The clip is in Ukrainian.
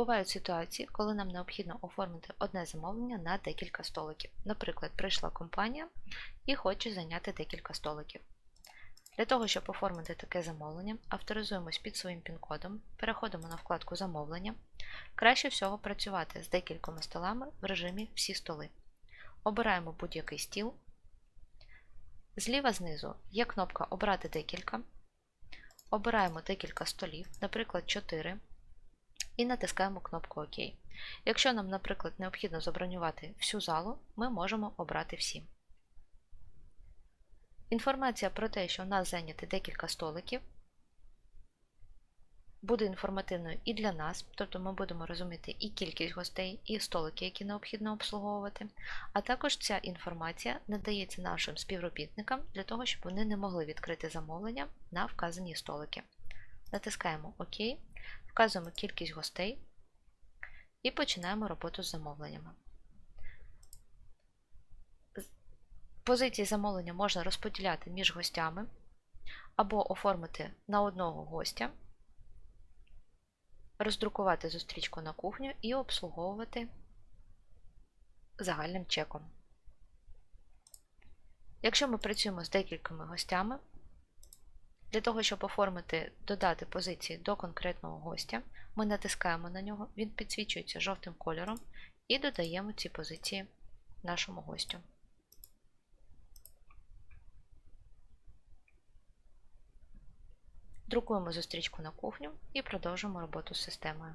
Бувають ситуації, коли нам необхідно оформити одне замовлення на декілька столиків. Наприклад, прийшла компанія і хоче зайняти декілька столиків. Для того, щоб оформити таке замовлення, авторизуємось під своїм пін-кодом, переходимо на вкладку Замовлення. Краще всього працювати з декількома столами в режимі Всі столи. Обираємо будь-який стіл. Зліва знизу є кнопка Обрати декілька. Обираємо декілька столів, наприклад, 4, і натискаємо кнопку ОК. Якщо нам, наприклад, необхідно забронювати всю залу, ми можемо обрати всі. Інформація про те, що у нас зайняті декілька столиків, буде інформативною і для нас, тобто ми будемо розуміти і кількість гостей, і столики, які необхідно обслуговувати. А також ця інформація надається нашим співробітникам для того, щоб вони не могли відкрити замовлення на вказані столики. Натискаємо ОК, вказуємо кількість гостей і починаємо роботу з замовленнями. Позиції замовлення можна розподіляти між гостями або оформити на одного гостя, роздрукувати зустрічку на кухню і обслуговувати загальним чеком. Якщо ми працюємо з декількома гостями, для того, щоб оформити додати позиції до конкретного гостя, ми натискаємо на нього, він підсвічується жовтим кольором і додаємо ці позиції нашому гостю. Друкуємо зустрічку на кухню і продовжуємо роботу з системою.